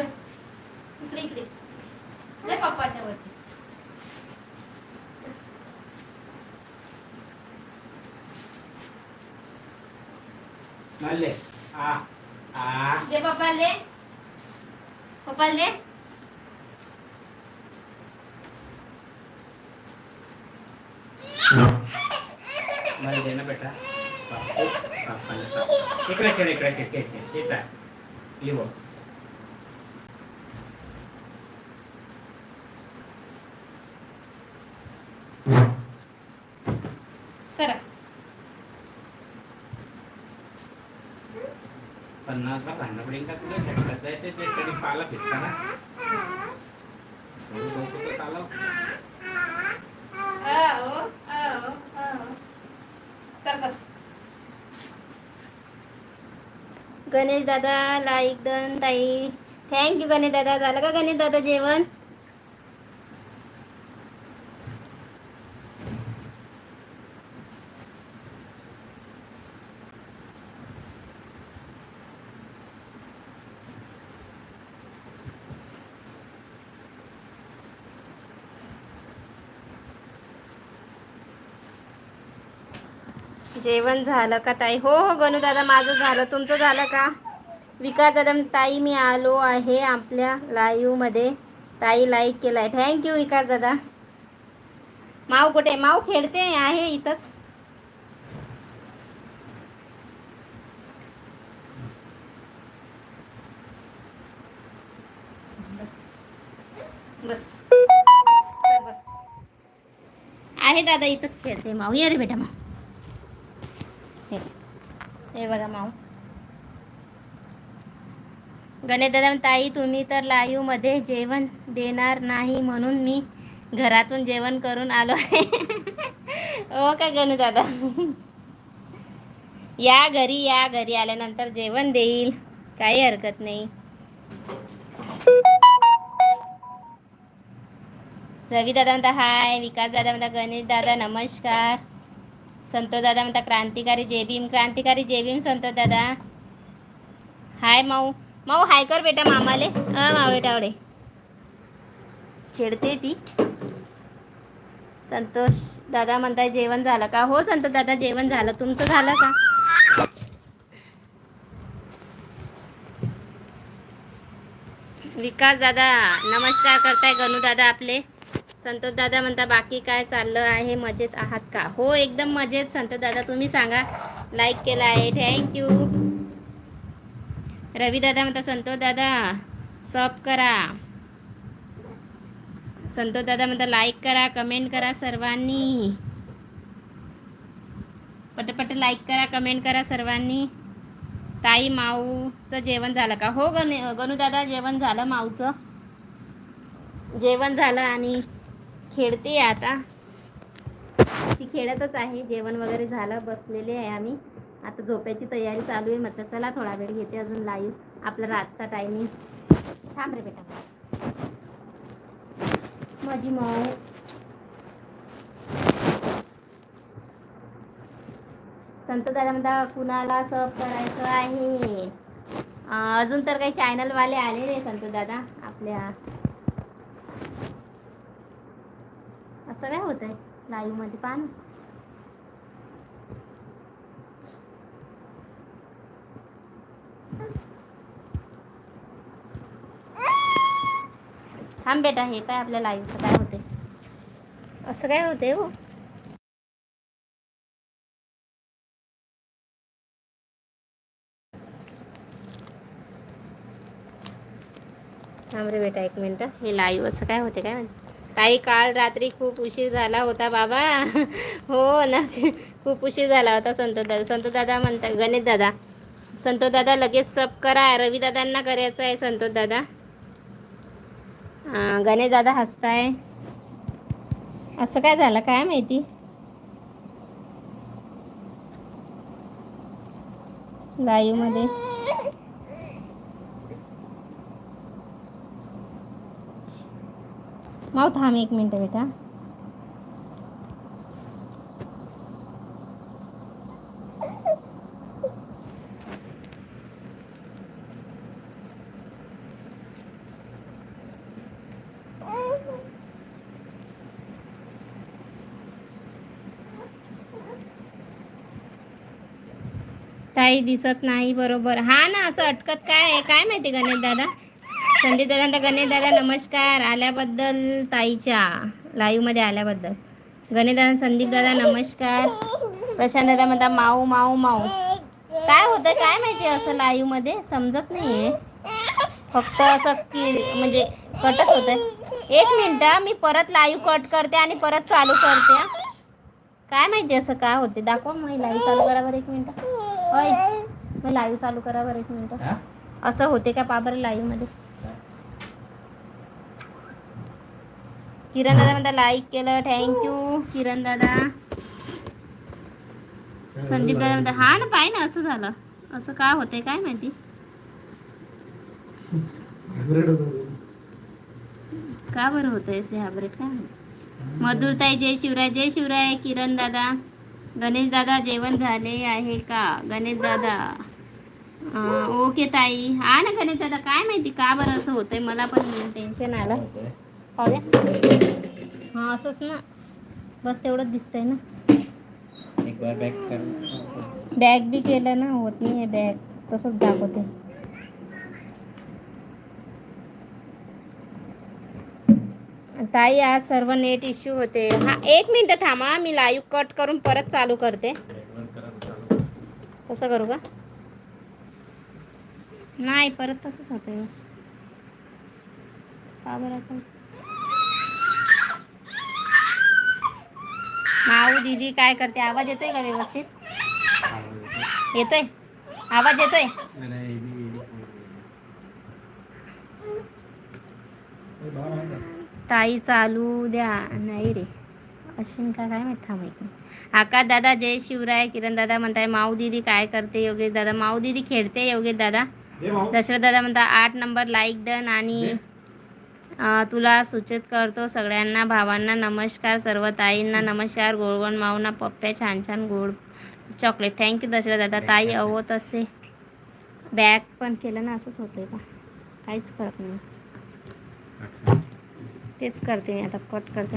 इकडे. इकडे जा पप्पाच्या वरती. पप्पा ले पप्पा ले मला दे ना बेटा. बाप. इकडे खेळ इकडे खेळ खेळ खेळ इथं आहे. ये भांडण पडेल का तुला? झटकत जायचं पाला फिरता ना. चल बस. गणेश दादा लाईक डन ताई. थँक्यू गणेश दादा. झालं का गणेश दादा जेवण? जेवण झालं का ताई? हो हो गणू दादा माझं झालं. तुमचं झालं का? विकास दादा ताई मी आलो आहे आपल्या लाईव्हमध्ये ताई लाईक केला आहे थँक्यू विकास दादा. माव कुठे? माव खेळते आहे इथंच. बस. बस. बस. आहे दादा इथंच खेळते माऊ. ये रे बेटा माऊ. हे. बघा माऊ. गणेश दादा ताई तुम्ही तर लाईव्हमध्ये जेवण देणार नाही म्हणून मी घरातून जेवण करून आलो आहे. हो का गणेशदादा? दादा या घरी या घरी आल्यानंतर जेवण देईल. काही हरकत नाही. रवी दादा म्हणता हाय विकास दादा म्हणता गणेश दादा नमस्कार. संतोषदादा म्हणता क्रांतिकारी जे भीम क्रांतिकारी जेबीम भीम संतोष दादा. हाय माऊ. माऊ हाय कर बेटा मामाले. अ मावळे टावळे. खेळते ती. संतोष दादा म्हणताय जेवण झालं का? हो संतोष दादा जेवण झालं. तुमचं झालं का? विकास दादा नमस्कार करताय गणू दादा आपले. संतोष दादा म्हणता बाकी काय चाललं आहे? मजेत आहात का? हो एकदम मजेत. संतोष दादा तुम्ही सांगा. लाईक केला आहे. थँक्यू रवी दादा म्हणता संतोष दादा सब करा. संतोष दादा म्हणता लाईक करा कमेंट करा सर्वांनी. पटपट लाईक करा कमेंट करा सर्वांनी. ताई माऊचं जेवण झालं का? हो गणे गणू दादा जेवण झालं माऊचं. जेवण झालं आणि खेळते आता. ती खेळतच आहे. जेवण वगैरे झालं बसलेले आहे आम्ही. आता झोपायची तयारी चालू आहे. म्हटलं चला थोडा वेळ घेते अजून लाईव्ह आपला रातचा टायमिंग थांब रे बेटा. माझी माऊ. संत दादा म्हणता कुणाला सब करायचं आहे? अजून तर काही चॅनलवाले आले नाही संत दादा. आपल्या असं काय होत आहे लाईव्हमध्ये पान थांब बेटा हे काय आपल्या लाईव्हचं काय होते असं काय होते हो? थांब रे बेटा एक मिनटं. हे लाईव्ह असं काय होते काय म्हणते ताई काल रात्री खूप उशीर झाला होता बाबा. हो ना खूप उशीर झाला होता संतोषदादा दादा संतोष दादा म्हणता गणेश दादा. संतोष दादा लगेच सब करा रवीदादांना करायचं आहे संतोष दादा. गणेश दादा हसताय. असं काय झालं काय माहिती? लाईव्हमध्ये. माव थांब एक मिनटं बेटा. ताई दिसत नाही बरोबर. हा ना असं अटकत काय आहे? काय माहिती गणेश दादा? संदीप दादा गणेश दादा नमस्कार. आल्याबद्दल ताईच्या लाईव्हमध्ये आल्याबद्दल. गणेश दादा संदीप दादा नमस्कार. प्रशांत दादा म्हणता माऊ माऊ माऊ. काय होतं काय माहिती असं लाईव्हमध्ये समजत नाही आहे फक्त असं की म्हणजे कटच होत एक मिनटं मी परत लाईव्ह कट करते आणि परत चालू करते. काय माहिती असं काय होते दाखवा मग लाईव्ह चालू करा बरं एक मिनटं होय. मग लाईव्ह चालू करा बरं एक मिनटं? असं होते का पा बरं लाईव्हमध्ये किरण दादा म्हणता लाईक केलं थँक्यू किरण दादा संदीप दादा म्हणता हा ना पाय ना असं झालं असं काय होतंय काय माहिती का बरं होतंय असे हायब्रिड काय मधुरताई जय शिवराय जय शिवराय किरण दादा गणेश दादा जेवण झाले आहे का गणेश दादा ओके ताई हा ना गणेश दादा काय माहिती का बरं असं होतंय मला पण टेन्शन आलं. पाहूया. हाँ असंच ना. बस तेवढंच दिसतंय ना. एक बार बॅक कर. बॅग बी केलं ना होत नाही आहे बॅग तसंच दाखवते. ताई आज सर्व नेट इश्यू होते. हा एक मिनटं थांबा. मी लाईव्ह कट करून परत चालू करते. कसं करू का? नाही परत तसंच होतंय. का बरं माऊ दीदी काय करते? आवाज येतोय का व्यवस्थित? येतोय? आवाज येतोय? ताई चालू द्या. नाही रे. अश्विन का काय माहीत थांबायचं आकाश दादा जय शिवराय. किरण दादा म्हणताय माऊ दीदी काय करते? योगेश दादा माऊ दीदी खेळते. योगेश दादा दशरथ दादा म्हणता आठ नंबर लाईक डन आणि तुला सूचित करतो सगळ्यांना भावांना नमस्कार सर्व ताईंना नमस्कार गोळगोण माऊना पप्प्या छान छान गोड चॉकलेट थँक्यू दशरथ दादा. ताई अहो तसे. बॅग पण केलं ना असंच होतंय का काहीच फरक नाही. तेच करते मी आता कट करते